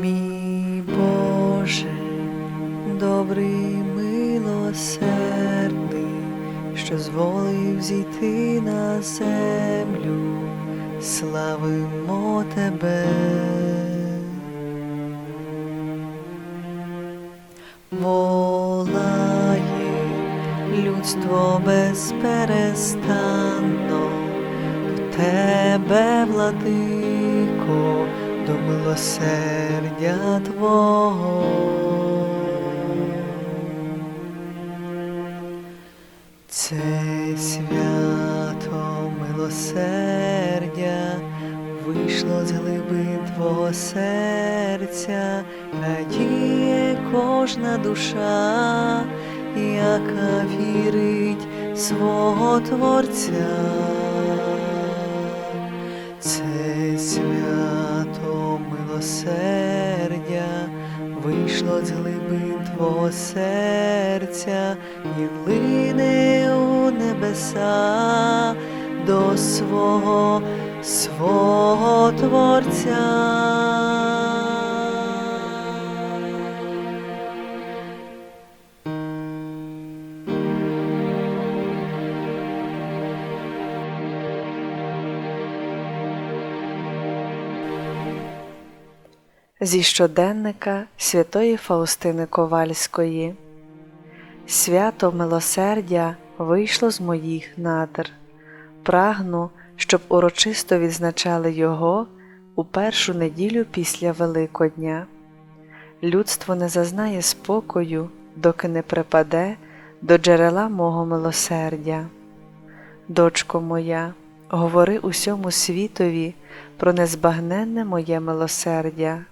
Мій Боже, добрий милосердний, що зволив зійти на землю, славимо Тебе. Волає людство безперестанно до Тебе, владико, милосердя Твого. Це свято милосердя вийшло з глибин Твого серця, радіє кожна душа, яка вірить свого Творця. Це милосердя вийшло з глибин Твого серця і лине у небеса до свого, свого Творця. Зі щоденника святої Фаустини Ковальської Свято милосердя вийшло з моїх надр. Прагну, щоб урочисто відзначали його у першу неділю після Великодня. Людство не зазнає спокою, доки не припаде до джерела мого милосердя. Дочко моя, говори усьому світові про незбагненне моє милосердя.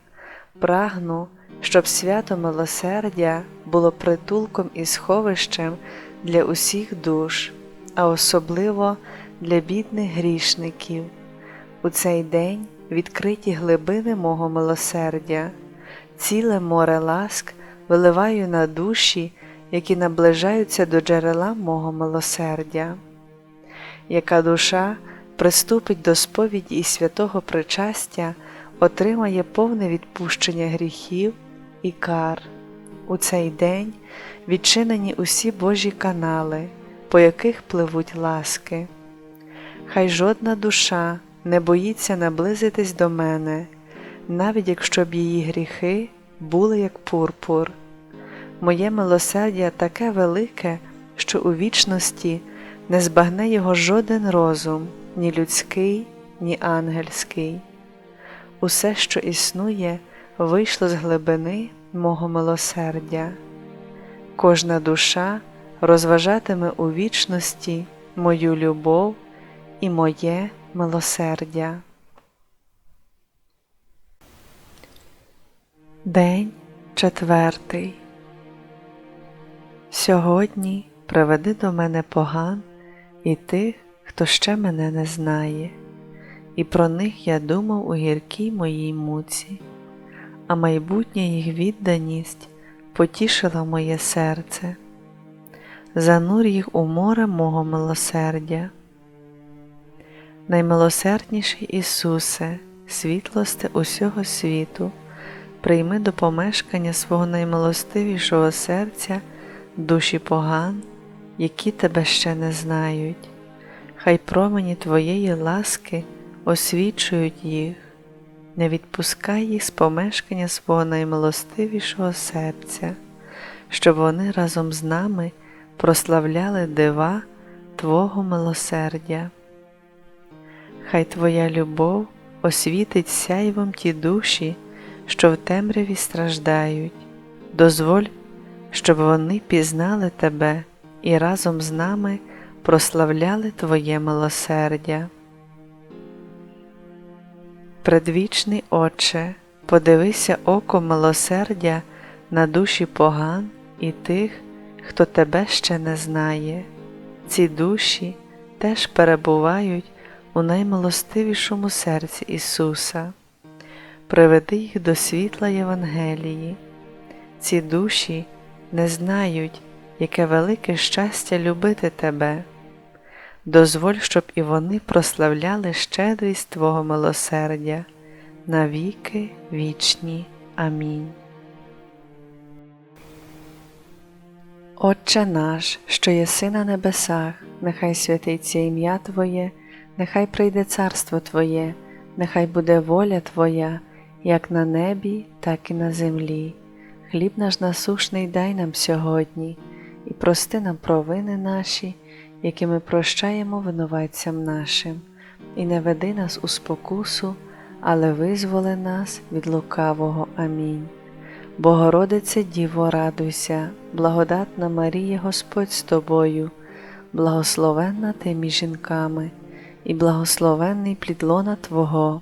Прагну, щоб свято милосердя було притулком і сховищем для усіх душ, а особливо для бідних грішників. У цей день відкриті глибини мого милосердя, ціле море ласк виливаю на душі, які наближаються до джерела мого милосердя. Яка душа приступить до сповіді і святого причастя, отримає повне відпущення гріхів і кар. У цей день відчинені усі Божі канали, по яких пливуть ласки. Хай жодна душа не боїться наблизитись до мене, навіть якщо б її гріхи були як пурпур. Моє милосердя таке велике, що у вічності не збагне його жоден розум, ні людський, ні ангельський. Усе, що існує, вийшло з глибини мого милосердя. Кожна душа розважатиме у вічності мою любов і моє милосердя. День четвертий. Сьогодні приведи до мене поган і тих, хто ще мене не знає, і про них я думав у гіркій моїй муці, а майбутня їх відданість потішила моє серце. Занур їх у море мого милосердя. Наймилосердніший Ісусе, світлосте усього світу, прийми до помешкання свого наймилостивішого серця душі поган, які тебе ще не знають, хай промені Твоєї ласки освічують їх, не відпускай їх з помешкання свого наймилостивішого серця, щоб вони разом з нами прославляли дива Твого милосердя. Хай Твоя любов освітить сяйвом ті душі, що в темряві страждають, дозволь, щоб вони пізнали Тебе і разом з нами прославляли Твоє милосердя. Предвічний Отче, подивися око милосердя на душі поган і тих, хто Тебе ще не знає. Ці душі теж перебувають у наймилостивішому серці Ісуса, приведи їх до світла Євангелії. Ці душі не знають, яке велике щастя любити Тебе. Дозволь, щоб і вони прославляли щедрість Твого милосердя навіки вічні. Амінь. Отче наш, що єси на небесах, нехай святиться ім'я Твоє, нехай прийде царство Твоє, нехай буде воля Твоя, як на небі, так і на землі. Хліб наш насушний дай нам сьогодні, і прости нам провини наші, які ми прощаємо винуватцям нашим, і не веди нас у спокусу, але визволи нас від лукавого. Амінь. Богородице Діво, радуйся, благодатна Марія Господь з тобою, благословенна ти між жінками, і благословенний плід лона Твого,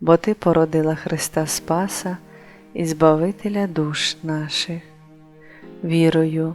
бо Ти породила Христа Спаса і Збавителя душ наших. Вірую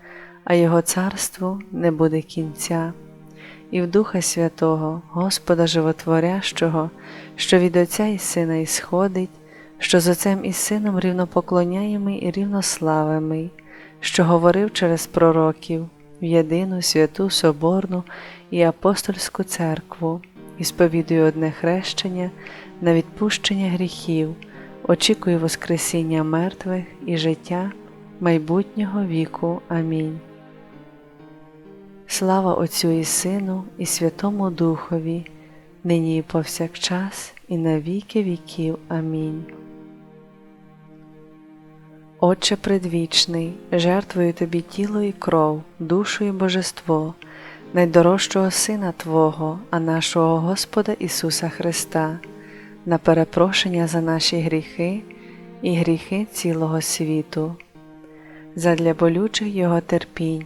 а Його царству не буде кінця. І в Духа Святого, Господа Животворящого, що від Отця і Сина ісходить, що з Отцем і Сином рівнопоклоняємий і рівнославимий, що говорив через пророків в єдину святу Соборну і апостольську церкву, і сповідую одне хрещення на відпущення гріхів, очікую Воскресіння мертвих і життя майбутнього віку. Амінь. Слава Отцю і Сину, і Святому Духові, нині і повсякчас, і на віки віків. Амінь. Отче предвічний, жертвую Тобі тіло і кров, душу і божество, найдорожчого Сина Твого, а нашого Господа Ісуса Христа, на перепрошення за наші гріхи і гріхи цілого світу, задля болючих Його терпінь,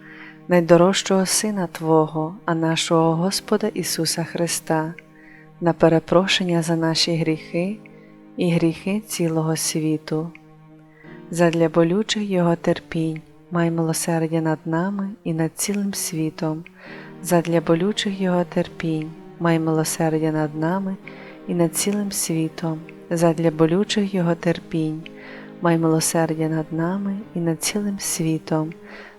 найдорожчого Сина Твого, а нашого Господа Ісуса Христа, на перепрошення за наші гріхи і гріхи цілого світу. Задля болючих Його терпінь, май милосердя над нами і над цілим світом, задля болючих Його терпінь, май милосердя над нами і над цілим світом, задля болючих Його терпінь, май милосердя над нами і над цілим світом,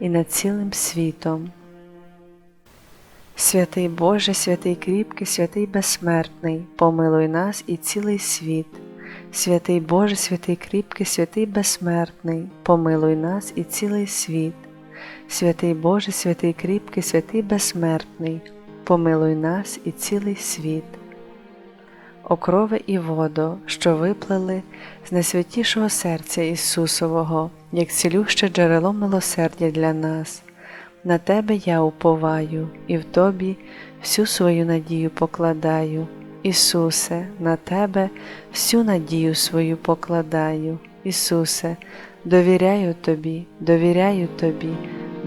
і над цілим світом. Святий Боже, святий кріпкий, святий безсмертний, помилуй нас і цілий світ. Святий Боже, святий кріпкий, святий безсмертний, помилуй нас і цілий світ. Святий Боже, святий кріпкий, святий безсмертний, помилуй нас і цілий світ. Окрови і водо, що виплели з найсвятішого серця Ісусового, як цілюще джерело милосердя для нас. На Тебе я уповаю і в Тобі всю свою надію покладаю. Ісусе, на Тебе всю надію свою покладаю. Ісусе, довіряю Тобі, довіряю Тобі,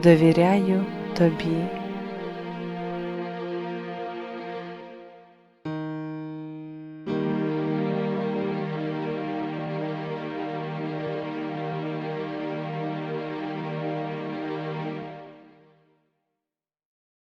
довіряю Тобі.